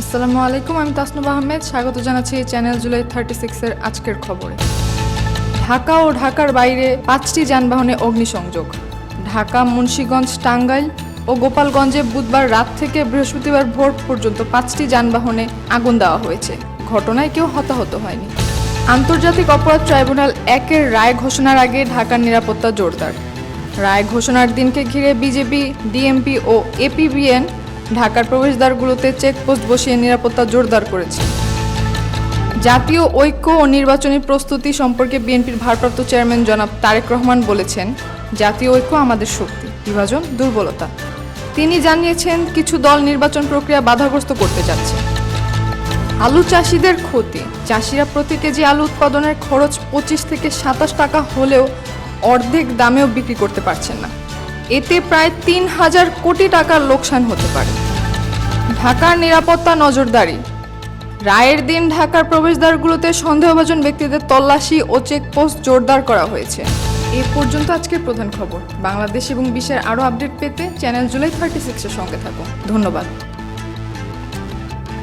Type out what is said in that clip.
আসসালামু আলাইকুম, আমি তাসনুব আহমেদ। স্বাগত জানাচ্ছি চ্যানেল জুলাই থার্টি সিক্সের আজকের খবরে। ঢাকা ও ঢাকার বাইরে পাঁচটি যানবাহনে অগ্নিসংযোগ। ঢাকা, মুন্সীগঞ্জ, টাঙ্গাইল ও গোপালগঞ্জে বুধবার রাত থেকে বৃহস্পতিবার ভোর পর্যন্ত পাঁচটি যানবাহনে আগুন দেওয়া হয়েছে। ঘটনায় কেউ হতাহত হয়নি। আন্তর্জাতিক অপরাধ ট্রাইব্যুনাল একের রায় ঘোষণার আগে ঢাকার নিরাপত্তা জোরদার। রায় ঘোষণার দিনকে ঘিরে বিজেপি, ডিএমপি ও এপিবিএন ঢাকার প্রবেশদ্বারগুলোতে চেকপোস্ট বসিয়ে নিরাপত্তা জোরদার করেছে। জাতীয় ঐক্য ও নির্বাচনী প্রস্তুতি সম্পর্কে বিএনপির ভারপ্রাপ্ত চেয়ারম্যান জনাব তারেক রহমান বলেছেন, জাতীয় ঐক্য আমাদের শক্তি, বিভাজন, দুর্বলতা। তিনি জানিয়েছেন, কিছু দল নির্বাচন প্রক্রিয়া বাধাগ্রস্ত করতে যাচ্ছে। আলু চাষিদের ক্ষতি, চাষিরা প্রতি কেজি আলু উৎপাদনের খরচ পঁচিশ থেকে সাতাশ টাকা হলেও অর্ধেক দামেও বিক্রি করতে পারছেন না। এতে প্রায় তিন হাজার কোটি টাকার লোকসান হতে পারে। ঢাকার নিরাপত্তা নজরদারি। রায়ের দিন ঢাকার প্রবেশদ্বারগুলোতে সন্দেহভাজন ব্যক্তিদের তল্লাশি ও চেকপোস্ট জোরদার করা হয়েছে। এ পর্যন্ত আজকের প্রধান খবর। বাংলাদেশ এবং বিশ্বের আরও আপডেট পেতে চ্যানেল জুলাই থার্টি সিক্সের সঙ্গে থাকুন। ধন্যবাদ।